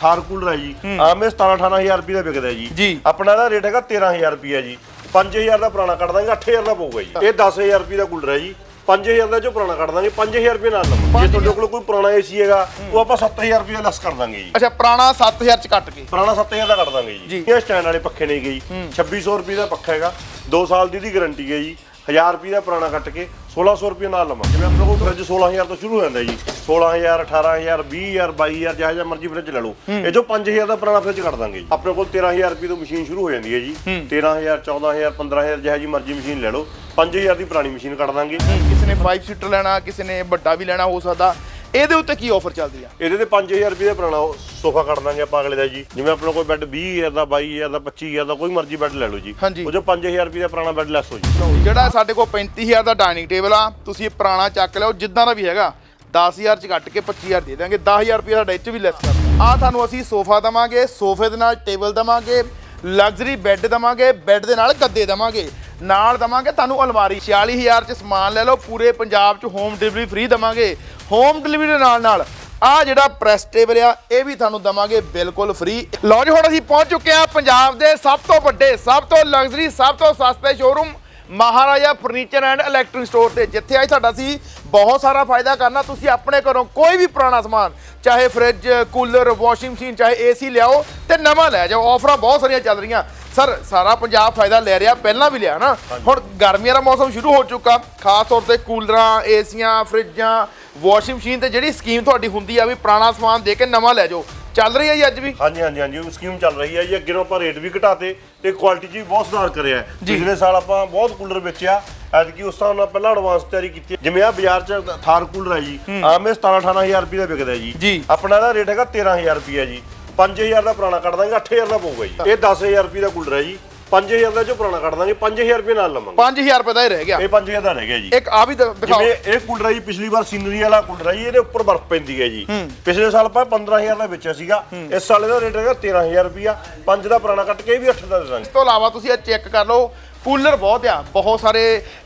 Thar cooler ਹੈ ਜੀ। ਆਮ ਇਹ 17 18000 ਰੁਪਏ ਦਾ ਵਿਕਦਾ ਜੀ। ਆਪਣਾ ਦਾ ਰੇਟ ਹੈਗਾ 13000 ਰੁਪਏ ਜੀ। 5000 ਦਾ ਪੁਰਾਣਾ ਕੱਢ ਦਾਂਗੇ 8000 ਦਾ ਪਊਗਾ ਜੀ। ਇਹ 10000 ਰੁਪਏ ਦਾ ਕੂਲਰ ਹੈ ਜੀ। 5000 ਦਾ ਜੋ ਪੁਰਾਣਾ ਕੱਢ ਦਾਂਗੇ 5000 ਰੁਪਏ ਨਾਲ ਲਵਾਂਗੇ। ਜੇ ਤੁਹਾਡੇ ਕੋਲ ਕੋਈ ਪੁਰਾਣਾ ਏਸੀ ਹੈਗਾ ਉਹ ਆਪਾਂ 7000 ਰੁਪਏ ਲੈਸ ਕਰ ਦਾਂਗੇ ਜੀ। ਅੱਛਾ ਪੁਰਾਣਾ 7000 ਚ ਕੱਟ ਕੇ। ਪੁਰਾਣਾ 7000 ਦਾ ਕੱਢ ਦਾਂਗੇ ਜੀ। ਇਹ ਸਟੈਂਡ ਵਾਲੇ ਪੱਖੇ ਨੇ ਗਈ 2600 ਰੁਪਏ ਦਾ ਪੱਖਾ ਹੈਗਾ। 2 ਸਾਲ ਦੀ ਦੀ ਗਾਰੰਟੀ ਹੈ ਜੀ। 1000 ਰੁਪਏ ਦਾ ਪੁਰਾਣਾ ਕੱਟ ਕੇ 1600 ਰੁਪਏ ਨਾਲ ਲਵਾਂ ਜਿਵੇਂ ਆਪਣੇ ਕੋਲ ਫ੍ਰਿਜ 16000 ਤੋਂ ਸ਼ੁਰੂ ਹੋ ਜਾਂਦਾ ਜੀ। 16000 18000 20000 22000 ਜਿਹੋ ਜਿਹਾ ਮਰਜ਼ੀ ਫ੍ਰਿਜ ਲੈ ਲਓ। ਇਹ ਜੋ 5000 ਦਾ ਪੁਰਾਣਾ ਫ੍ਰਿਜ ਕੱਢ ਦਾਂਗੇ ਜੀ। ਆਪਣੇ ਕੋਲ 13000 ਰੁਪਏ ਤੋਂ ਮਸ਼ੀਨ ਸ਼ੁਰੂ ਹੋ ਜਾਂਦੀ ਹੈ ਜੀ। 13000 14000 15000 ਜਿਹੋ ਜਿਹੀ ਮਰਜ਼ੀ ਮਸ਼ੀਨ ਲੈ ਲਓ। 5000 ਦੀ ਪੁਰਾਣੀ ਮਸ਼ੀਨ ਕੱਢ ਦਾਂਗੇ। ਕਿਸੇ ਨੇ 5 ਸੀਟਰ ਲੈਣਾ ਕਿਸੇ ਨੇ ਵੱਡਾ ਵੀ ਲੈਣਾ ਹੋ ਸਕਦਾ। ਇਹਦੇ ਉੱਤੇ ਕੀ ਆਫਰ ਚੱਲਦੀ ਆ? ਇਹਦੇ ਤੇ 5000 ਰੁਪਏ ਦਾ ਪੁਰਾਣਾ ਸੋਫਾ ਕੱਢ ਦਾਂਗੇ ਆਪਾਂ ਅਗਲੇ ਦਾ ਜੀ। ਜਿਵੇਂ ਆਪਣੇ ਕੋਲ ਬੈੱਡ 20000 ਦਾ 22000 ਦਾ 25000 ਦਾ ਕੋਈ ਮਰਜ਼ੀ ਬੈੱਡ ਲੈ ਲਓ ਜੀ। ਉਹ ਜੋ 5000 ਰੁਪਏ ਦਾ ਪੁਰਾਣਾ ਬੈੱਡ ਲੈਸ ਹੋ ਜੀ। ਜਿਹੜਾ ਸਾਡੇ ਕੋਲ 35000 ਦਾ ਡਾਈਨਿੰਗ ਟੇਬਲ ਆ ਤੁਸੀਂ ਇਹ ਪੁਰਾਣਾ ਚੱਕ ਲਿਓ ਜਿੱਦਾਂ ਦਾ ਵੀ ਹੈਗਾ। 10000 ਚ ਕੱਟ ਕੇ 25000 ਦੇ ਦਾਂਗੇ 10000 ਰੁਪਏ ਸਾਡਾ ਇਹ ਚ ਵੀ ਲੈਸ ਕਰ ਆ ਤੁਹਾਨੂੰ ਅਸੀਂ ਸੋਫਾ ਦਵਾਂਗੇ, ਸੋਫੇ ਦੇ ਨਾਲ ਟੇਬਲ ਦਵਾਂਗੇ ਲਗਜ਼ਰੀ ਬੈੱਡ ਦਵਾਂਗੇ ਬੈੱਡ ਦੇ ਨਾਲ ਗੱਦੇ ਦਵਾਂਗੇ। ਨਾਲ ਦਵਾਂਗੇ ਤੁਹਾਨੂੰ ਅਲਮਾਰੀ 46000 ਚ ਸਮਾਨ ਲੈ ਲਓ, ਪੂਰੇ ਪੰਜਾਬ ਚ ਹੋਮ ਡਿਲੀਵਰੀ ਫ੍ਰੀ ਦਵਾਂਗੇ। ਹੋਮ ਡਿਲੀਵਰੀ ਦੇ ਨਾਲ ਨਾਲ ਆ ਜਿਹੜਾ ਪ੍ਰੈਸ ਟੇਬਲ ਆ, ਇਹ ਵੀ ਤੁਹਾਨੂੰ ਦਵਾਂਗੇ ਬਿਲਕੁਲ ਫ੍ਰੀ ਲਓ ਜੀ, ਹੁਣ ਅਸੀਂ ਪਹੁੰਚ ਚੁੱਕੇ ਆ ਪੰਜਾਬ ਦੇ ਸਭ ਤੋਂ ਵੱਡੇ, ਸਭ ਤੋਂ ਲਗਜ਼ਰੀ ਸਭ ਤੋਂ ਸਸਤੇ showroom Maharaja furniture and electric store ਤੇ ਜਿੱਥੇ ਅੱਜ ਤੁਹਾਡਾ ਸੀ ਬਹੁਤ ਸਾਰਾ ਫਾਇਦਾ ਕਰਨਾ। ਤੁਸੀਂ ਆਪਣੇ ਘਰੋਂ ਕੋਈ ਵੀ ਪੁਰਾਣਾ ਸਮਾਨ ਚਾਹੇ ਫ੍ਰਿਜ ਕੂਲਰ ਵਾਸ਼ਿੰਗ ਮਸ਼ੀਨ ਚਾਹੇ ਏਸੀ ਲਿਆਓ ਤੇ ਨਵਾਂ ਲੈ ਜਾਓ। ਆਫਰਾਂ ਬਹੁਤ ਸਾਰੀਆਂ ਚੱਲ ਰਹੀਆਂ। ਸਰ ਸਾਰਾ ਪੰਜਾਬ ਫਾਇਦਾ ਲੈ ਰਿਹਾ ਪਹਿਲਾਂ ਵੀ ਲਿਆ ਨਾ। ਹੁਣ ਗਰਮੀਆਂ ਦਾ ਮੌਸਮ ਸ਼ੁਰੂ ਹੋ ਚੁੱਕਾ। ਖਾਸ ਤੌਰ ਤੇ ਕੂਲਰਾਂ ਏਸੀਆਂ ਫ੍ਰਿਜਾਂ ਵਾਸ਼ਿੰਗ ਮਸ਼ੀਨ ਤੇ ਜਿਹੜੀ ਸਕੀਮ ਤੁਹਾਡੀ ਹੁੰਦੀ ਆ ਵੀ ਪੁਰਾਣਾ ਸਮਾਨ ਦੇ ਕੇ ਨਵਾਂ ਲੈ ਜਾਓ। ਚੱਲ ਰਹੀ ਹੈ ਜੀ ਅੱਜ ਵੀ? ਹਾਂਜੀ ਹਾਂਜੀ ਹਾਂਜੀ ਉਹ ਸਕੀਮ ਚੱਲ ਰਹੀ ਹੈ ਜੀ। ਅੱਗੇ ਨੂੰ ਆਪਾਂ ਰੇਟ ਵੀ ਘਟਾਤੇ ਤੇ ਕੁਆਲਿਟੀ 'ਚ ਵੀ ਬਹੁਤ ਸੁਧਾਰ ਕਰਿਆ ਹੈ। ਪਿਛਲੇ ਸਾਲ ਆਪਾਂ ਬਹੁਤ ਕੂਲਰ ਵੇਚਿਆ। ਐਤਕੀ ਉਸ ਹਿਸਾਬ ਨਾਲ ਪਹਿਲਾਂ ਐਡਵਾਂਸ ਤਿਆਰੀ ਕੀਤੀ ਹੈ। ਜਿਵੇਂ ਆ ਬਾਜ਼ਾਰ 'ਚ ਥਾਰ ਕੂਲਰ ਹੈ ਜੀ ਆਮ ਇਹ 17 18000 ਰੁਪਏ ਦਾ ਵਿਕਦਾ ਜੀ। ਜੀ। ਆਪਣਾ ਦਾ ਰੇਟ ਹੈਗਾ 13000 ਰੁਪਏ ਜੀ। 5000 ਦਾ ਪੁਰਾਣਾ ਕੱਢ ਦਾਂਗੇ 8000 ਦਾ ਪਊਗਾ ਜੀ। ਇਹ 10000 ਰੁਪਏ ਦਾ ਕੂਲਰ ਹੈ ਜੀ। 5000 ਦਾ ਜੋ ਪੁਰਾਣਾ ਕੱਢ ਦਾਂਗੇ 5000 ਰੁਪਏ ਨਾਲ ਲਵਾਂਗੇ। 5000 ਰੁਪਏ ਦਾ ਹੀ ਰਹਿ ਗਿਆ। ਇਹ 5000 ਦਾ ਰਹਿ ਗਿਆ ਜੀ। ਇੱਕ ਆ ਵੀ ਦਿਖਾਓ। ਜਿਵੇਂ ਇਹ ਕੂਲਰ ਜੀ ਪਿਛਲੀ ਵਾਰ ਸੀਨਰੀ ਵਾਲਾ ਕੂਲਰ ਜੀ ਇਹਦੇ ਉੱਪਰ ਬਰਫ਼ ਪੈਂਦੀ ਹੈ ਜੀ। ਪਿਛਲੇ ਸਾਲ ਆਪਾਂ 15000 ਦਾ ਵੇਚਿਆ ਸੀਗਾ। ਇਸ ਸਾਲ ਇਹਦਾ ਰੇਟ ਹੈਗਾ 13000 ਰੁਪਿਆ 5 ਦਾ ਪੁਰਾਣਾ ਕੱਟ ਕੇ ਇਹ ਵੀ 8 ਦਾ ਦੇ ਦਾਂਗੇ। ਇਸ ਤੋਂ ਇਲਾਵਾ ਤੁਸੀਂ ਇਹ ਚੈੱਕ ਕਰ ਲਓ ਕੂਲਰ ਬਹੁਤ ਆ ਬਹੁਤ ਸਾਰੇ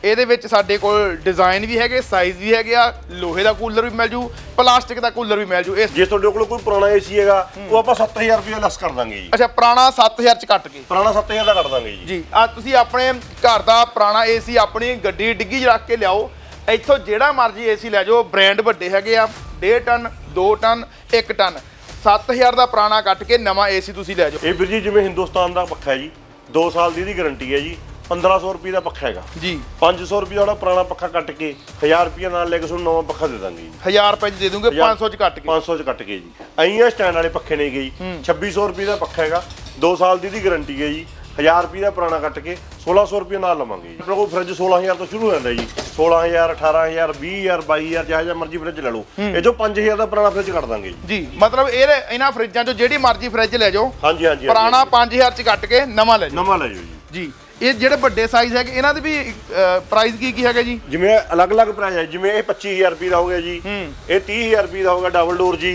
ਇਹਦੇ ਵਿੱਚ ਸਾਡੇ ਕੋਲ ਡਿਜ਼ਾਈਨ ਵੀ ਹੈਗੇ ਸਾਈਜ਼ ਵੀ ਹੈਗੇ ਆ ਲੋਹੇ ਦਾ ਕੂਲਰ ਵੀ ਮਿਲ ਜੂ ਪਲਾਸਟਿਕ ਦਾ ਕੂਲਰ ਵੀ ਮਿਲ ਜੂ ਇਸ ਜੇ ਤੁਹਾਡੇ ਕੋਲ ਕੋਈ ਪੁਰਾਣਾ ਏਸੀ ਹੈਗਾ ਉਹ ਆਪਾਂ 7000 ਰੁਪਏ ਲੈਸ ਕਰ ਦਾਂਗੇ ਜੀ। ਅੱਛਾ ਪੁਰਾਣਾ 7000 ਚ ਕੱਟ ਕੇ ਪੁਰਾਣਾ 7000 ਦਾ ਕੱਟ ਦਾਂਗੇ ਜੀ। ਜੀ ਆ ਤੁਸੀਂ ਆਪਣੇ ਘਰ ਦਾ ਪੁਰਾਣਾ ਏਸੀ ਆਪਣੀ ਗੱਡੀ ਡਿੱਗੀ 'ਚ ਰੱਖ ਕੇ ਲਿਆਓ ਇੱਥੋਂ ਜਿਹੜਾ ਮਰਜ਼ੀ ਏਸੀ ਲੈ ਜਾਓ ਬ੍ਰਾਂਡ ਵੱਡੇ ਹੈਗੇ ਆ 1.5 ਟਨ 2 ਟਨ 1 ਟਨ 7000 ਦਾ ਪੁਰਾਣਾ ਕੱਟ ਕੇ ਨਵਾਂ ਏਸੀ ਤੁਸੀਂ ਲੈ ਜਾਓ। ਇਹ ਵੀਰ ਜੀ ਜਿਵੇਂ ਹਿੰਦੁਸਤਾਨ ਦਾ ਪੱਖਾ ਜੀ 2 ਸਾਲ ਦੀ ਦੀ ਗਾਰੰਟੀ ਹੈ ਜੀ 1500 ਰੁਪਏ ਦਾ ਪੱਖਾ ਹੈਗਾ। ਜੀ। 500 ਰੁਪਏ ਦਾ ਪੁਰਾਣਾ ਪੱਖਾ ਕੱਟ ਕੇ 1000 ਰੁਪਏ ਨਾਲ ਲੈ ਕੇ ਤੁਹਾਨੂੰ ਨਵਾਂ ਪੱਖਾ ਦੇ ਦਾਂਗੇ ਜੀ। 1000 ਰੁਪਏ ਦੇ ਦੂੰਗੇ 500 ਚ ਕੱਟ ਕੇ। 500 ਚ ਕੱਟ ਕੇ ਜੀ। ਐਂ ਸਟੈਂਡ ਵਾਲੇ ਪੱਖੇ ਨੇ ਗਈ 2600 ਰੁਪਏ ਦਾ ਪੱਖਾ ਹੈਗਾ। 2 ਸਾਲ ਦੀ ਦੀ ਗਾਰੰਟੀ ਹੈ ਜੀ। 1000 ਰੁਪਏ ਦਾ ਪੁਰਾਣਾ ਕੱਟ ਕੇ 1600 ਰੁਪਏ ਨਾਲ ਲਵਾਂਗੇ ਜੀ। ਆਪਣੇ ਕੋਲ ਫ੍ਰਿਜ 16000 ਤੋਂ ਸ਼ੁਰੂ ਹੋ ਜਾਂਦਾ ਜੀ। 16000 18000 20000 22000 ਜਿਹੋ ਜਿਹਾ ਮਰਜ਼ੀ ਫ੍ਰਿਜ ਲੈ ਲਓ। ਇਹ ਜੋ 5000 ਦਾ ਪੁਰਾਣਾ ਫ੍ਰਿਜ ਕੱਢ ਦਾਂਗੇ ਜੀ। ਜੀ ਮਤਲਬ ਇਹ ਇਹਨਾਂ ਫਰਿੱਜਾਂ 'ਚੋਂ ਜਿਹੜੀ ਮਰਜ਼ੀ ਫਰਿੱਜ ਲੈ ਜਾਓ। ਹਾਂਜੀ ਹਾਂਜੀ ਪੁਰਾਣਾ 5000 ਚ ਕੱਟ ਕੇ ਨਵਾਂ ਲੈ ਜਾਓ। ਨਵਾਂ ਲੈ ਜਾਓ ਜੀ। ਜੀ। ਇਹ ਜਿਹੜੇ ਵੱਡੇ ਸਾਈਜ਼ ਹੈਗੇ ਇਹਨਾਂ ਦੇ ਵੀ ਪ੍ਰਾਈਸ ਕੀ ਕੀ ਹੈਗਾ ਜੀ? ਜਿਵੇਂ ਅਲੱਗ-ਅਲੱਗ ਪ੍ਰਾਈਸ ਹੈ ਜਿਵੇਂ ਇਹ 25000 ਰੁਪਏ ਦਾ ਹੋ ਗਿਆ ਜੀ ਇਹ 30000 ਰੁਪਏ ਦਾ ਹੋਗਾ ਡਬਲ ਡੋਰ ਜੀ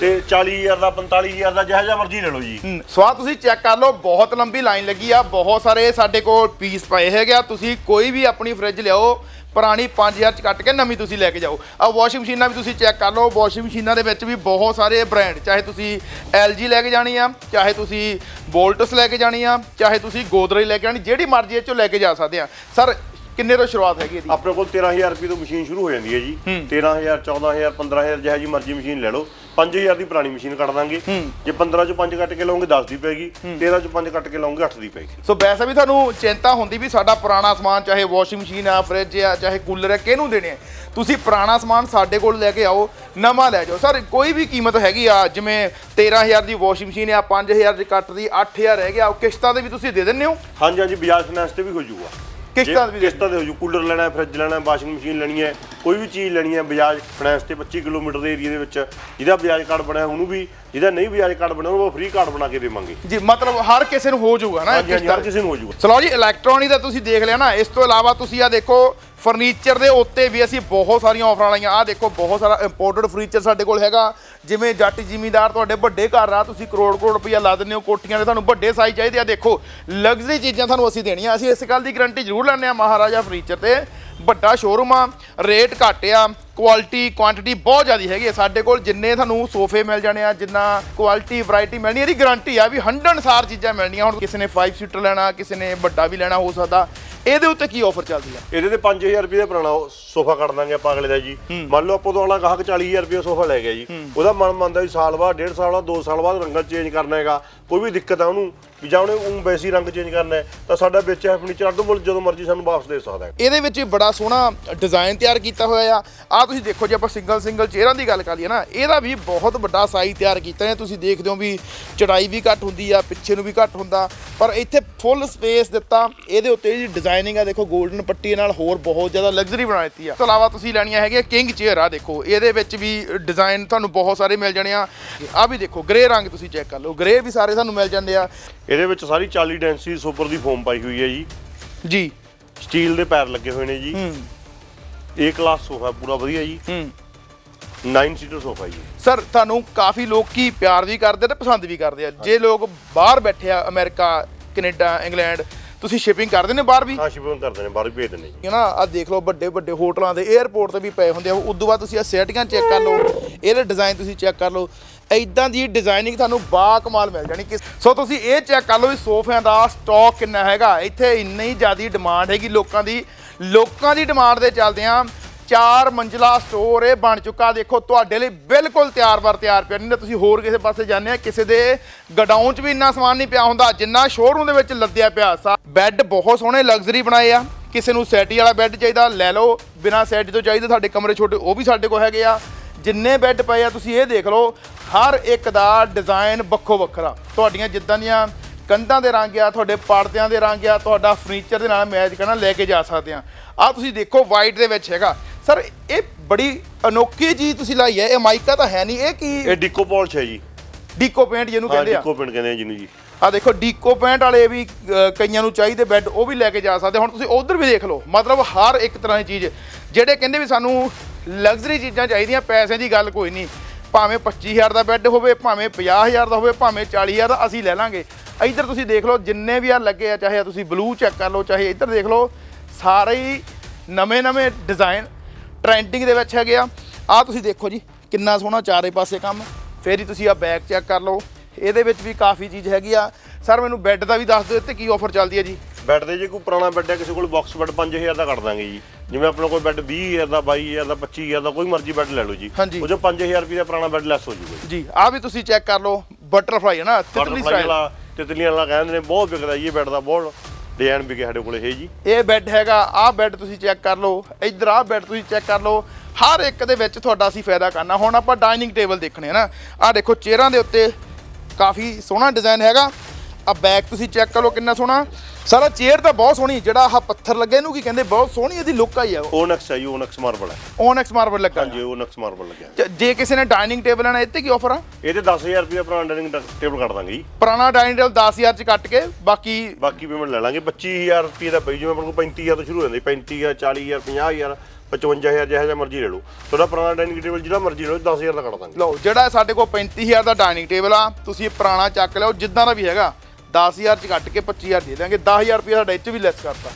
ਤੇ 40000 ਦਾ 45000 ਦਾ ਜਿਹੋ ਜਿਹਾ ਮਰਜ਼ੀ ਲੈ ਲਓ ਜੀ। ਸਵਾਦ ਤੁਸੀਂ ਚੈੱਕ ਕਰ ਲਓ ਬਹੁਤ ਲੰਬੀ ਲਾਈਨ ਲੱਗੀ ਆ ਬਹੁਤ ਸਾਰੇ ਸਾਡੇ ਕੋਲ ਪੀਸ ਪਏ ਹੈਗੇ ਆ ਤੁਸੀਂ ਕੋਈ ਵੀ ਆਪਣੀ ਫ੍ਰਿਜ ਲਿਆਓ ਪੁਰਾਣੀ 5000 ਚ ਕੱਟ ਕੇ ਨਵੀਂ ਤੁਸੀਂ ਲੈ ਕੇ ਜਾਓ। ਆ ਵਾਸ਼ਿੰਗ ਮਸ਼ੀਨਾਂ ਵੀ ਤੁਸੀਂ ਚੈੱਕ ਕਰ ਲਓ ਵਾਸ਼ਿੰਗ ਮਸ਼ੀਨਾਂ ਦੇ ਵਿੱਚ ਵੀ ਬਹੁਤ ਸਾਰੇ ਬ੍ਰਾਂਡ ਚਾਹੇ ਤੁਸੀਂ LG ਲੈ ਕੇ ਜਾਣੀ ਆ, ਚਾਹੇ ਤੁਸੀਂ ਵੋਲਟਸ ਲੈ ਕੇ ਜਾਣੀ ਆ, ਚਾਹੇ ਤੁਸੀਂ ਗੋਦਰੇਜ ਲੈ ਕੇ ਜਾਣੀ, ਜਿਹੜੀ ਮਰਜ਼ੀ ਇਹ ਚੋਂ ਲੈ ਕੇ ਜਾ ਸਕਦੇ ਆ। ਸਰ ਕਿੰਨੇ ਤੋਂ ਸ਼ੁਰੂਆਤ ਹੈਗੀ ਇਹਦੀ? ਆਪਣੇ ਕੋਲ 13000 ਰੁਪਏ ਤੋਂ ਮਸ਼ੀਨ ਸ਼ੁਰੂ ਹੋ ਜਾਂਦੀ ਹੈ ਜੀ। 13000 14000 15000 ਜਿਹੋ ਜੀ ਮਰਜ਼ੀ ਮਸ਼ੀਨ ਲੈ ਲਓ। 5000 ਦੀ ਪੁਰਾਣੀ ਮਸ਼ੀਨ ਕੱਢ ਦਾਂਗੇ। ਜੇ 15 ਚੋਂ 5 ਕੱਟ ਕੇ ਲਓਗੇ 10 ਦੀ ਪੈਗੀ 13 ਚੋਂ 5 ਕੱਟ ਕੇ ਲਓਗੇ 8 ਦੀ ਪੈਗੀ ਸੋ ਵੈਸੇ ਵੀ ਤੁਹਾਨੂੰ ਚਿੰਤਾ ਹੁੰਦੀ ਵੀ ਸਾਡਾ ਪੁਰਾਣਾ ਸਮਾਨ ਚਾਹੇ ਵਾਸ਼ਿੰਗ ਮਸ਼ੀਨ ਆ ਫ੍ਰਿਜ ਆ ਚਾਹੇ ਕੂਲਰ ਆ ਕਿਹਨੂੰ ਦੇਣੇ ਆ? ਤੁਸੀਂ ਪੁਰਾਣਾ ਸਮਾਨ ਸਾਡੇ ਕੋਲ ਲੈ ਕੇ ਆਓ ਨਵਾਂ ਲੈ ਜਾਓ। ਸਰ ਕੋਈ ਵੀ ਕੀਮਤ ਹੈਗੀ ਆ ਜਿਵੇਂ 13000 ਦੀ ਵਾਸ਼ਿੰਗ ਮਸ਼ੀਨ ਆ 5000 ਦੀ ਕੱਟ ਦੀ 8000 ਰਹਿ ਗਿਆ ਕਿਸ਼ਤਾਂ ਦੇ ਵੀ ਤੁਸੀਂ ਦੇ ਦਿੰਦੇ ਹੋ? ਹਾਂਜੀ ਹਾਂਜੀ ਬਜਾਜ ਫਾਈਨੈਂਸ ਤੇ ਵੀ ਹੋ ਜਾਊਗਾ ਕਿਸ਼ਤਾਂ ਵੀ ਕਿਸ਼ਤਾਂ ਦੇ ਹੋ ਜੂ ਕੂਲਰ ਲੈਣਾ ਹੈ ਫ੍ਰਿਜ ਲੈਣਾ ਹੈ ਵਾਸ਼ਿੰਗ ਮਸ਼ੀਨ ਲੈਣੀ ਹੈ ਕੋਈ ਵੀ ਚੀਜ਼ ਲੈਣੀ ਹੈ ਬਜਾਜ ਫਾਈਨੈਂਸ ਤੇ 25 ਕਿਲੋਮੀਟਰ ਦੇ ਏਰੀਆ ਦੇ ਵਿੱਚ ਜਿਹਦਾ ਬਜਾਜ ਕਾਰਡ ਬਣਿਆ ਉਹਨੂੰ ਵੀ ਜਿਹਦਾ ਨਹੀਂ ਬਜਾਜ ਕਾਰਡ ਬਣਿਆ ਉਹਨੂੰ ਫ੍ਰੀ ਕਾਰਡ ਬਣਾ ਕੇ ਦੇਵਾਂਗੇ। ਜੀ ਮਤਲਬ ਹਰ ਕਿਸੇ ਨੂੰ ਹੋ ਜਾਊਗਾ ਨਾ ਹਾਂਜੀ ਹਰ ਕਿਸੇ ਨੂੰ ਹੋ ਜਾਊਗਾ। ਚਲੋ ਜੀ ਇਲੈਕਟ੍ਰੋਨਿਕ ਦਾ ਤੁਸੀਂ ਦੇਖ ਲਿਆ ਨਾ ਇਸ ਤੋਂ ਇਲਾਵਾ ਤੁਸੀਂ ਆ ਦੇਖੋ ਫਰਨੀਚਰ ਦੇ ਉੱਤੇ ਵੀ ਅਸੀਂ ਬਹੁਤ ਸਾਰੀਆਂ ਆਫਰਾਂ ਲਾਈਆਂ ਆ ਦੇਖੋ ਬਹੁਤ ਸਾਰਾ ਇੰਪੋਰਟਡ ਫਰਨੀਚਰ ਸਾਡੇ ਕੋਲ ਹੈਗਾ। ਜਿਵੇਂ ਜੱਟ ਜ਼ਿਮੀਂਦਾਰ ਤੁਹਾਡੇ ਵੱਡੇ ਘਰ ਆ, ਤੁਸੀਂ ਕਰੋੜ ਕਰੋੜ ਰੁਪਈਆ ਲਾ ਦਿੰਦੇ ਹੋ, ਕੋਠੀਆਂ ਦੇ ਤੁਹਾਨੂੰ ਵੱਡੇ ਸਾਈਜ਼ ਚਾਹੀਦੇ ਆ। ਦੇਖੋ ਲਗਜ਼ਰੀ ਚੀਜ਼ਾਂ ਤੁਹਾਨੂੰ ਅਸੀਂ ਦੇਣੀਆਂ, ਅਸੀਂ ਇਸ ਗੱਲ ਦੀ ਗਰੰਟੀ ਜ਼ਰੂਰ ਲੈਂਦੇ ਆ ਮਹਾਰਾਜਾ ਫਰਨੀਚਰ ਤੇ। ਵੱਡਾ ਸ਼ੋਰੂਮ ਆ ਰੇਟ ਘੱਟ ਆ ਕੁਆਲਿਟੀ ਕੁਆਂਟੀਟੀ ਬਹੁਤ ਜ਼ਿਆਦਾ ਹੈਗੀ ਹੈ। ਸਾਡੇ ਕੋਲ ਜਿੰਨੇ ਤੁਹਾਨੂੰ ਸੋਫੇ ਮਿਲ ਜਾਣੇ ਆ ਜਿੰਨਾ ਕੁਆਲਿਟੀ ਵੈਰਾਈਟੀ ਮਿਲਣੀ ਇਹਦੀ ਗਾਰੰਟੀ ਆ ਵੀ 100 ਅਨਸਾਰ ਚੀਜ਼ਾਂ ਮਿਲਣੀਆਂ। ਹੁਣ ਕਿਸੇ ਨੇ 5 ਸੀਟਰ ਲੈਣਾ ਕਿਸੇ ਨੇ ਵੱਡਾ ਵੀ ਲੈਣਾ ਹੋ ਸਕਦਾ। ਇਹਦੇ ਉੱਤੇ ਕੀ ਆਫਰ ਚੱਲਦੀ ਆ? ਇਹਦੇ ਤੇ 5000 ਰੁਪਏ ਦਾ ਪੁਰਾਣਾ ਸੋਫਾ ਕੱਢ ਦਾਂਗੇ ਆਪਾਂ ਅਗਲੇ ਦਾ ਜੀ। ਮੰਨ ਲਓ ਆਪਾਂ ਤੋਂ ਅਗਲਾ ਗਾਹਕ 40000 ਰੁਪਏ ਸੋਫਾ ਲੈ ਗਿਆ ਜੀ। ਉਹਦਾ ਮਨ ਮੰਨਦਾ ਵੀ ਸਾਲ ਬਾਅਦ ਡੇਢ ਸਾਲ ਬਾਅਦ ਦੋ ਸਾਲ ਬਾਅਦ ਰੰਗ ਚੇਂਜ ਕਰਨਾ ਹੈਗਾ। ਕੋਈ ਵੀ ਦਿੱਕਤ ਆ ਉਹਨੂੰ ਵੀ ਜਾਂ ਉਹਨੇ ਉਹ ਵੈਸੀ ਰੰਗ ਚੇਂਜ ਕਰਨਾ ਹੈ ਤਾਂ ਸਾਡਾ ਵਿੱਚ ਹੈ ਫਰਨੀਚਰ ਅੱਧ ਮੁੱਲ ਜਦੋਂ ਮਰਜ਼ੀ ਸਾਨੂੰ ਵਾਪਸ ਦੇ ਸਕਦਾ ਹੈ। ਇਹਦੇ ਵਿੱਚ ਬੜਾ ਸੋਹਣਾ ਡਿਜ਼ਾਈਨ ਤਿਆਰ ਕੀਤਾ ਹੋਇਆ ਆ। ਆ ਤੁਸੀਂ ਦੇਖੋ ਜੇ ਆਪਾਂ ਸਿੰਗਲ ਸਿੰਗਲ ਚੇਅਰਾਂ ਦੀ ਗੱਲ ਕਰ ਲਈਏ ਨਾ ਇਹਦਾ ਵੀ ਬਹੁਤ ਵੱਡਾ ਸਾਈਜ਼ ਤਿਆਰ ਕੀਤਾ ਹੈ। ਤੁਸੀਂ ਦੇਖਦੇ ਹੋ ਵੀ ਚੜਾਈ ਵੀ ਘੱਟ ਹੁੰਦੀ ਆ ਪਿੱਛੇ ਨੂੰ ਵੀ ਘੱਟ ਹੁੰਦਾ। ਪਰ ਇੱਥੇ ਫੁੱਲ ਸਪੇਸ ਦਿੱਤਾ। ਇਹਦੇ ਉੱਤੇ ਜਿਹੜੀ ਡਿਜ਼ਾਈਨਿੰਗ ਆ ਦੇਖੋ 골ਡਨ ਪੱਟੀ ਨਾਲ ਹੋਰ ਬਹੁਤ ਜ਼ਿਆਦਾ ਲਗਜ਼ਰੀ ਬਣਾ ਦਿੱਤੀ ਆ। ਇਸ ਤੋਂ ਇਲਾਵਾ ਤੁਸੀਂ ਲੈਣੀਆਂ ਹੈਗੀਆਂ ਕਿੰਗ ਚੇਅਰ ਆ ਦੇਖੋ। ਇਹਦੇ ਵਿੱਚ ਵੀ ਡਿਜ਼ਾਈਨ ਤੁਹਾਨੂੰ ਬਹੁਤ ਸਾਰੇ ਮਿਲ ਜਾਣੇ ਆ। ਆ ਵੀ ਦੇਖੋ ਗ੍ਰੇ ਰੰਗ ਤੁਸੀਂ ਚੈੱਕ ਕਰ ਲਓ। ਗ੍ਰੇ ਵੀ ਸਾਰੇ ਤੁਹਾਨੂੰ ਮਿਲ ਜਾਂਦੇ ਆ। ਇਹਦੇ ਵਿੱਚ ਸਾਰੀ 40 ਡੈਂਸੀ ਸੁਪਰ ਦੀ ਫੋਮ ਪਾਈ ਹੋਈ ਹੈ ਜੀ। ਜੀ। ਸਟੀਲ ਦੇ ਪੈਰ ਲੱਗੇ ਹੋਏ ਨੇ ਜੀ। ਏ ਕਲਾਸ ਸੋਫਾ ਪੂਰਾ ਵਧੀਆ ਜੀ। ਹੂੰ। 9 ਸੀਟਰ ਸੋਫਾ ਜੀ। ਸਰ ਤੁਹਾਨੂੰ ਕਾਫੀ ਲੋਕੀ ਪਿਆਰ ਵੀ ਕਰਦੇ ਤੇ ਪਸੰਦ ਵੀ ਕਰਦੇ ਆ। ਜੇ ਲੋਕ ਬਾਹਰ ਬੈਠੇ ਆ ਅਮਰੀਕਾ ਕੈਨੇਡਾ ਇੰਗਲੈਂਡ ਤੁਸੀਂ ਸ਼ਿਪਿੰਗ ਕਰਦੇ ਨੇ ਬਾਹਰ ਵੀ? ਹਾਂ ਸ਼ਿਪਿੰਗ ਕਰਦੇ ਨੇ ਬਾਹਰ ਵੀ ਭੇਜ ਦਿੰਦੇ ਜੀ। ਨਾ ਆ ਦੇਖ ਲਓ ਵੱਡੇ ਵੱਡੇ ਹੋਟਲਾਂ ਦੇ 에ਅਰਪੋਰਟ ਤੇ ਵੀ ਪਏ ਹੁੰਦੇ ਆ। ਉਦੋਂ ਬਾਅਦ ਤੁਸੀਂ ਆ ਸੈਟੀਆਂ ਚੈੱਕ ਕਰ ਲਓ। ਇਹਦੇ ਡਿਜ਼ਾਈਨ ਤੁਸੀਂ ਚੈੱਕ ਕਰ ਲਓ। ਐਦਾਂ ਦੀ ਡਿਜ਼ਾਈਨਿੰਗ ਤੁਹਾਨੂੰ ਬਾ ਕਮਾਲ ਮਿਲ ਜਾਣੀ। ਕਿ ਸੋ ਤੁਸੀਂ ਇਹ ਚੈੱਕ ਕਰ ਲਓ ਵੀ ਸੋਫਿਆਂ ਦਾ ਸਟਾਕ ਕਿੰਨਾ ਹੈਗਾ। ਇੱਥੇ ਇੰਨੀ ਜ਼ਿਆਦੀ ਡਿਮਾਂਡ ਹੈਗੀ ਲੋਕਾਂ ਦੀ। ਲੋਕਾਂ ਦੀ ਡਿਮਾਂਡ ਦੇ ਚੱਲਦਿਆਂ ਚਾਰ ਮੰਜ਼ਲਾ ਸਟੋਰ ਇਹ ਬਣ ਚੁੱਕਾ। ਦੇਖੋ, ਤੁਹਾਡੇ ਲਈ ਬਿਲਕੁਲ ਤਿਆਰ ਬਰ ਤਿਆਰ ਪਿਆ। ਨਹੀਂ ਤਾਂ ਤੁਸੀਂ ਹੋਰ ਕਿਸੇ ਪਾਸੇ ਜਾਂਦੇ ਆ, ਕਿਸੇ ਦੇ ਗਡਾਊਨ 'ਚ ਵੀ ਇੰਨਾ ਸਮਾਨ ਨਹੀਂ ਪਿਆ ਹੁੰਦਾ, ਜਿੰਨਾ ਸ਼ੋਰੂਮ ਦੇ ਵਿੱਚ ਲੱਦਿਆ ਪਿਆ। ਸਾ ਬੈੱਡ ਬਹੁਤ ਸੋਹਣੇ ਲਗਜ਼ਰੀ ਬਣਾਏ ਆ। ਕਿਸੇ ਨੂੰ ਸੈਟੀ ਵਾਲਾ ਬੈੱਡ ਚਾਹੀਦਾ, ਲੈ ਲਓ। ਬਿਨਾ ਸੈਟੀ ਤੋਂ ਚਾਹੀਦਾ ਸਾਡੇ ਕਮਰੇ ਛੋਟੇ, ਉਹ ਵੀ ਸਾਡੇ ਕੋਲ ਹੈਗੇ ਆ। ਜਿੰਨੇ ਬੈੱਡ ਪਏ ਆ, ਤੁਸੀਂ ਇਹ ਦੇਖ ਲਓ, ਹਰ ਇੱਕ ਦਾ ਡਿਜ਼ਾਈਨ ਵੱਖੋ ਵੱਖਰਾ। ਤੁਹਾਡੀਆਂ ਜਿੱਦਾਂ ਦੀਆਂ ਕੰਧਾਂ ਦੇ ਰੰਗ ਆ ਤੁਹਾਡੇ ਪਰਦਿਆਂ ਦੇ ਰੰਗ ਆ ਤੁਹਾਡਾ ਫਰਨੀਚਰ ਦੇ ਨਾਲ ਮੈਚ ਕਰਨਾ ਲੈ ਕੇ ਜਾ ਸਕਦੇ ਆ। ਆ ਤੁਸੀਂ ਦੇਖੋ ਵਾਈਟ ਦੇ ਵਿੱਚ ਹੈਗਾ। ਸਰ ਇਹ ਬੜੀ ਅਨੋਖੀ ਚੀਜ਼ ਤੁਸੀਂ ਲਾਈ ਹੈ ਇਹ ਮਾਈਕਾ ਤਾਂ ਹੈ ਨਹੀਂ ਇਹ ਕੀ? ਇਹ ਡਿਕੋ ਪਾਲਿਸ਼ ਹੈ ਜੀ। ਡੀਕੋ ਪੇਂਟ ਜਿਹਨੂੰ ਹਾਂ ਕਹਿੰਦੇ ਆ। ਡਿਕੋ ਪਿੰਡ ਕਹਿੰਦੇ ਆ ਜਿਹਨੂੰ ਜੀ। ਆ ਦੇਖੋ ਡੀਕੋ ਪੈਂਟ ਵਾਲੇ ਵੀ ਅ, ਕਈਆਂ ਨੂੰ ਚਾਹੀਦੇ ਬੈੱਡ ਉਹ ਵੀ ਲੈ ਕੇ ਜਾ ਸਕਦੇ ਹੁਣ ਤੁਸੀਂ ਉਧਰ ਵੀ ਦੇਖ ਲਓ ਮਤਲਬ ਹਰ ਇੱਕ ਤਰ੍ਹਾਂ ਦੀ ਚੀਜ਼। ਜਿਹੜੇ ਕਹਿੰਦੇ ਵੀ ਸਾਨੂੰ ਲਗਜ਼ਰੀ ਚੀਜ਼ਾਂ ਚਾਹੀਦੀਆਂ ਪੈਸਿਆਂ ਦੀ ਗੱਲ ਕੋਈ ਨਹੀਂ। ਭਾਵੇਂ 25000 ਦਾ ਬੈੱਡ ਹੋਵੇ ਭਾਵੇਂ 50000 ਦਾ ਹੋਵੇ ਭਾਵੇਂ 40000 ਦਾ ਅਸੀਂ ਲੈ ਲਾਂਗੇ। ਇੱਧਰ ਤੁਸੀਂ ਦੇਖ ਲਓ ਜਿੰਨੇ ਵੀ ਆ ਲੱਗੇ ਆ ਚਾਹੇ ਤੁਸੀਂ ਬਲੂ ਚੈੱਕ ਕਰ ਲਓ ਚਾਹੇ ਇੱਧਰ ਦੇਖ ਲਓ ਸਾਰੇ ਹੀ ਨਵੇਂ ਨਵੇਂ ਡਿਜ਼ਾਈਨ ਟ੍ਰੈਂਡਿੰਗ ਦੇ ਵਿੱਚ ਹੈਗੇ ਆ। ਆ ਤੁਸੀਂ ਦੇਖੋ ਜੀ ਕਿੰਨਾ ਸੋਹਣਾ ਚਾਰੇ ਪਾਸੇ ਕੰਮ। ਫੇਰ ਹੀ ਤੁਸੀਂ ਆ ਬੈਗ ਚੈੱਕ ਕਰ ਲਓ। ਇਹਦੇ ਵਿੱਚ ਵੀ ਕਾਫੀ ਚੀਜ਼ ਹੈਗੀ ਆ। ਸਰ ਮੈਨੂੰ ਬੈੱਡ ਦਾ ਵੀ ਦੱਸ ਦਿਓ ਤੇ ਕੀ ਆਫਰ ਚੱਲਦੀ ਹੈ ਜੀ? ਬੈੱਡ ਦੇ ਜੇ ਕੋਈ ਪੁਰਾਣਾ ਬੈੱਡ ਹੈ ਕਿਸੇ ਕੋਲ ਬਾਕਸ ਬੈੱਡ 5000 ਦਾ ਕੱਢ ਦਾਂਗੇ ਜੀ। ਜਿਵੇਂ ਆਪਣਾ ਕੋਈ ਬੈੱਡ 20000 ਦਾ 22000 ਦਾ 25000 ਦਾ ਕੋਈ ਮਰਜ਼ੀ ਬੈੱਡ ਲੈ ਲਓ ਜੀ। ਉਹ ਜੋ 5000 ਰੁਪਏ ਦਾ ਪੁਰਾਣਾ ਬੈੱਡ ਲੈਸ ਹੋ ਜੂਗਾ ਜੀ। ਆ ਵੀ ਤੁਸੀਂ ਚੈੱਕ ਕਰ ਲਓ। ਬਟਰਫਲਾਈ ਹੈ ਨਾ ਤਿਤਲੀ ਸਟਾਈਲ ਤਿਤਲੀਆਂ ਵਾਲਾ ਕਹਿੰਦੇ ਨੇ, ਬਹੁਤ ਵਿਕਦਾ ਜੀ ਇਹ ਬੈੱਡ ਦਾ, ਬਹੁਤ ਡਿਜ਼ਾਈਨ ਵਿਕੇ ਸਾਡੇ ਕੋਲ, ਇਹ ਜੀ। ਇਹ ਬੈੱਡ ਹੈਗਾ, ਆਹ ਬੈੱਡ ਤੁਸੀਂ ਚੈੱਕ ਕਰ ਲਓ, ਇੱਧਰ ਆਹ ਬੈੱਡ ਤੁਸੀਂ ਚੈੱਕ ਕਰ ਲਓ, ਹਰ ਇੱਕ ਦੇ ਵਿੱਚ ਤੁਹਾਡਾ ਅਸੀਂ ਫਾਇਦਾ ਕਰਨਾ। ਹੁਣ ਆਪਾਂ ਡਾਈਨਿੰਗ ਟੇਬਲ ਦੇਖਣੇ ਆ ਨਾ, ਆਹ ਦੇਖੋ, ਚੇਅਰਾਂ ਦੇ ਉੱਤੇ ਕਾਫੀ ਸੋਹਣਾ ਡਿਜ਼ਾਈਨ ਹੈਗਾ। ਆ ਬੈਕ ਤੁਸੀਂ ਚੈੱਕ ਕਰ ਲਓ ਕਿੰਨਾ ਸੋਹਣਾ। ਸਾਰਾ ਚੇਅਰ ਤਾਂ ਬਹੁਤ ਸੋਹਣੀ ਜਿਹੜਾ ਆਹ ਪੱਥਰ ਲੱਗੇ ਇਹਨੂੰ ਕੀ ਕਹਿੰਦੇ ਬਹੁਤ ਸੋਹਣੀ ਇਹਦੀ ਲੁੱਕ ਆਈ ਆ ਓਨਕਸ ਹੈ ਜੀ ਓਨਕਸ ਮਾਰਬਲ ਹੈ ਓਨੈਕਸ ਮਾਰਬਲ ਲੱਗਾ। ਹਾਂਜੀ ਓਨਕਸ ਮਾਰਬਲ ਲੱਗਿਆ। ਜ- ਜੇ ਕਿਸੇ ਨੇ ਡਾਈਨਿੰਗ ਟੇਬਲ ਲੈਣਾ ਇੱਥੇ ਕੀ ਆਫਰ ਆ? ਇਹਦੇ 10000 ਰੁਪਏ ਪੁਰਾਣਾ ਡਾਈਨਿੰਗ ਟੇਬਲ ਕੱਢ ਦਾਂਗੇ ਜੀ। ਪੁਰਾਣਾ ਡਾਈਨਿੰਗ ਟੇਬਲ 10000 ਚ ਕੱਟ ਕੇ ਬਾਕੀ ਬਾਕੀ ਪੇਮੈਂਟ ਲੈ ਲਾਂਗੇ। 25000 ਰੁਪਏ ਦਾ ਪਈ ਜਿਵੇਂ ਆਪਣੇ ਕੋਲ 35000 ਤੋਂ ਸ਼ੁਰੂ ਹੋ ਜਾਂਦੀ। 35000 40000 50000 55000 ਜਿਹੋ ਜਿਹਾ ਮਰਜ਼ੀ ਲੈ ਲਓ। ਤੁਹਾਡਾ ਪੁਰਾਣਾ ਡਾਈਨਿੰਗ ਟੇਬਲ ਜਿਹੜਾ ਮਰਜ਼ੀ ਲੈ ਲਓ 10000 ਦਾ ਕੱਢ ਦਾਂਗੇ। ਲਓ ਜਿਹੜਾ ਸਾਡੇ ਕੋਲ 35000 ਦਾ ਡਾਈਨਿੰਗ ਟੇਬਲ ਆ ਤੁਸੀਂ ਇਹ ਪੁਰਾਣਾ ਚੱਕ ਲਿਓ ਜਿੱਦਾਂ ਦਾ ਵੀ ਹੈਗਾ। 10000 ਚ ਕੱਟ ਕੇ 25000 ਦੇ ਦਾਂਗੇ 10000 ਰੁਪਏ ਸਾਡਾ 'ਚ ਵੀ ਲੈਸ ਕਰਤਾ।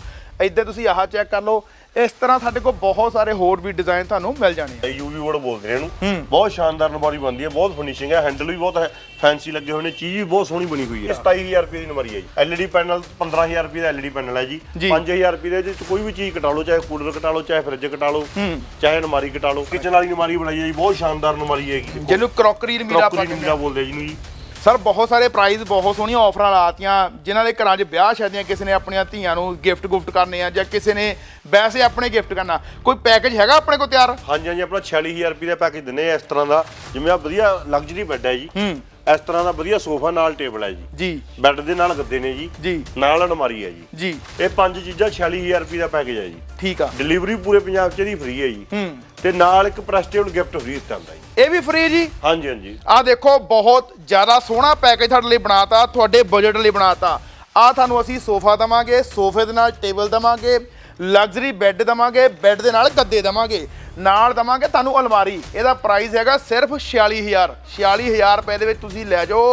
ਇੱਦਾਂ ਤੁਸੀਂ ਆਹ ਚੈੱਕ ਕਰ ਲਓ। ਇਸ ਤਰ੍ਹਾਂ ਸਾਡੇ ਕੋਲ ਬਹੁਤ ਸਾਰੇ ਹੋਰ ਵੀ ਡਿਜ਼ਾਈਨ ਤੁਹਾਨੂੰ ਮਿਲ ਜਾਣੇ ਆ। ਯੂਵੀ ਬੋਰਡ ਬੋਲਦੇ ਨੇ ਇਹਨੂੰ। ਬਹੁਤ ਸ਼ਾਨਦਾਰ ਨਮਾਰੀ ਬਣਦੀ ਹੈ ਬਹੁਤ ਫਿਨਿਸ਼ਿੰਗ ਹੈ। ਹੈਂਡਲ ਵੀ ਬਹੁਤ ਹੈ ਫੈਂਸੀ ਲੱਗੇ ਹੋਏ ਨੇ ਚੀਜ਼ ਵੀ ਬਹੁਤ ਸੋਹਣੀ ਬਣੀ ਹੋਈ ਹੈ। 27000 ਰੁਪਏ ਦੀ ਨਮਾਰੀ ਹੈ ਜੀ। ਐਲਈਡੀ ਪੈਨਲ 15000 ਰੁਪਏ ਦਾ ਐਲਈਡੀ ਪੈਨਲ ਹੈ ਜੀ। ਜੀ। 5000 ਰੁਪਏ ਦੇ ਵਿੱਚ ਕੋਈ ਵੀ ਚੀਜ਼ ਕਟਾ ਲਓ ਚਾਹੇ ਕੂਲਰ ਕਟਾ ਲਓ ਚਾਹੇ ਫ੍ਰਿਜ ਕਟਾ ਲਓ ਚਾਹੇ ਨਮਾਰੀ ਕਟਾ ਲਓ। ਕਿਚਨ ਵਾਲੀ ਨਮਾਰੀ ਬਣਾਈ ਹੈ ਜੀ ਬਹੁਤ ਸ਼ਾਨਦਾਰ ਨਮਾਰੀ ਹੈਗੀ ਜਿਹਨੂੰ ਕਰੋਕਰੀ ਮੀਰਾ ਆਪਾਂ ਨੂੰ ਬੋਲਦੇ ਜਿਹਨੂੰ ਜੀ। ਸਰ ਬਹੁਤ ਸਾਰੇ ਪ੍ਰਾਈਜ਼ ਬਹੁਤ ਸੋਹਣੀਆਂ ਆਫਰਾਂ ਲਾਤੀਆਂ ਜਿਨ੍ਹਾਂ ਦੇ ਘਰਾਂ 'ਚ ਵਿਆਹ ਸ਼ਾਦੀਆਂ ਕਿਸੇ ਨੇ ਆਪਣੀਆਂ ਧੀਆਂ ਨੂੰ ਗਿਫਟ ਗੁਫਟ ਕਰਨੇ ਆ ਜਾਂ ਕਿਸੇ ਨੇ ਵੈਸੇ ਆਪਣੇ ਗਿਫਟ ਕਰਨਾ। ਕੋਈ ਪੈਕੇਜ ਹੈਗਾ ਆਪਣੇ ਕੋਲ ਤਿਆਰ? ਹਾਂਜੀ ਹਾਂਜੀ ਆਪਣਾ 46000 ਰੁਪਏ ਦਾ ਪੈਕੇਜ ਦਿੰਨੇ ਆ ਇਸ ਤਰ੍ਹਾਂ ਦਾ। ਜਿਵੇਂ ਆ ਵਧੀਆ ਲਗਜ਼ਰੀ ਬੈੱਡ ਹੈ ਜੀ। ਹੂੰ। ਇਸ ਤਰ੍ਹਾਂ ਦਾ ਵਧੀਆ ਸੋਫਾ ਨਾਲ ਟੇਬਲ ਹੈ ਜੀ। ਜੀ। ਬੈੱਡ ਦੇ ਨਾਲ ਗੱਦੇ ਨੇ ਜੀ। ਜੀ। ਨਾਲ ਅਲਮਾਰੀ ਹੈ ਜੀ। ਜੀ। ਇਹ ਪੰਜ ਚੀਜ਼ਾਂ 46000 ਰੁਪਏ ਦਾ ਪੈਕੇਜ ਹੈ ਜੀ। ਠੀਕ ਆ। ਡਿਲੀਵਰੀ ਪੂਰੇ ਪੰਜਾਬ 'ਚ ਦੀ ਫ੍ਰੀ ਹੈ ਜੀ। ਹੂੰ। ਤੇ ਨਾਲ ਇੱਕ ਪ੍ਰੈਸਟੇਬਲ ਗਿਫਟ ਫ੍ਰੀ ਦਿੱਤਾ ਹੁੰਦਾ ਜੀ। ਇਹ ਵੀ ਫ੍ਰੀ ਜੀ? ਹਾਂਜੀ ਹਾਂਜੀ। ਆ ਦੇਖੋ ਬਹੁਤ ਜ਼ਿਆਦਾ ਸੋਹਣਾ ਪੈਕੇਜ ਤੁਹਾਡੇ ਲਈ ਬਣਾਤਾ ਤੁਹਾਡੇ ਬਜਟ ਲਈ ਬਣਾਤਾ। ਆ ਤੁਹਾਨੂੰ ਅਸੀਂ ਸੋਫਾ ਦਵਾਂਗੇ ਸੋਫੇ ਦੇ ਨਾਲ ਟੇਬਲ ਦਵਾਂਗੇ ਲਗਜ਼ਰੀ ਬੈੱਡ ਦਵਾਂਗੇ ਬੈੱਡ ਦੇ ਨਾਲ ਗੱਦੇ ਦਵਾਂਗੇ। ਨਾਲ ਦਵਾਂਗੇ ਤੁਹਾਨੂੰ ਅਲਮਾਰੀ। ਇਹਦਾ ਪ੍ਰਾਈਸ ਹੈਗਾ ਸਿਰਫ 46000 46000 ਰੁਪਏ ਦੇ ਵਿੱਚ ਤੁਸੀਂ ਲੈ ਜਾਓ।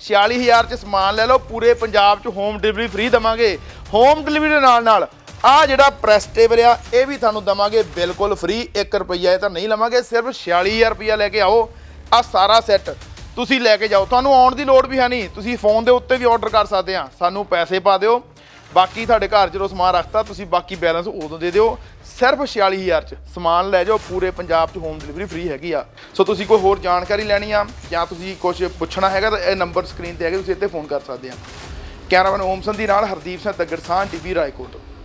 46000 ਚ ਸਮਾਨ ਲੈ ਲਓ। ਪੂਰੇ ਪੰਜਾਬ ਚ ਹੋਮ ਡਿਲੀਵਰੀ ਫ੍ਰੀ ਦਵਾਂਗੇ। ਹੋਮ ਡਿਲੀਵਰੀ ਦੇ ਨਾਲ ਨਾਲ ਆ ਜਿਹੜਾ ਪ੍ਰੈਸ ਟੇਬਲ ਆ, ਇਹ ਵੀ ਤੁਹਾਨੂੰ ਦਵਾਂਗੇ ਬਿਲਕੁਲ ਫ੍ਰੀ 1 ਰੁਪਈਆ ਇਹ ਤਾਂ ਨਹੀਂ ਲਵਾਂਗੇ, ਸਿਰਫ 46000 ਰੁਪਈਆ ਲੈ ਕੇ ਆਓ। ਆ ਸਾਰਾ ਸੈੱਟ ਤੁਸੀਂ ਲੈ ਕੇ ਜਾਓ। ਤੁਹਾਨੂੰ ਆਉਣ ਦੀ ਲੋੜ ਵੀ ਹੈ ਨਹੀਂ। ਤੁਸੀਂ ਫੋਨ ਦੇ ਉੱਤੇ ਵੀ ਆਰਡਰ ਕਰ ਸਕਦੇ ਆ। ਸਾਨੂੰ ਪੈਸੇ ਪਾ ਦਿਓ। ਬਾਕੀ ਤੁਹਾਡੇ ਘਰ ਜਦੋਂ ਸਮਾਨ ਰੱਖਤਾ, ਤੁਸੀਂ ਬਾਕੀ ਬੈਲੈਂਸ ਉਦੋਂ ਦੇ ਦਿਓ। ਸਿਰਫ 46000 ਚ ਸਮਾਨ ਲੈ ਜਾਓ, ਪੂਰੇ ਪੰਜਾਬ ਚ ਹੋਮ ਡਿਲੀਵਰੀ ਫ੍ਰੀ ਹੈਗੀ ਆ। ਸੋ ਤੁਸੀਂ ਕੋਈ ਹੋਰ ਜਾਣਕਾਰੀ ਲੈਣੀ ਆ ਜਾਂ ਤੁਸੀਂ ਕੁਝ ਪੁੱਛਣਾ ਹੈਗਾ ਤਾਂ ਇਹ ਨੰਬਰ ਸਕਰੀਨ ਤੇ ਹੈਗੇ, ਤੁਸੀਂ ਇੱਥੇ ਫੋਨ ਕਰ ਸਕਦੇ ਆ। ਕੈਮਰਾਮੈਨ ਓਮ ਸੰਧੀ ਨਾਲ ਹਰਦੀਪ ਸਿੰਘ ਤੱਗੜ ਸਾਹ ਟੀਵੀ ਰਾਏਕੋਟ।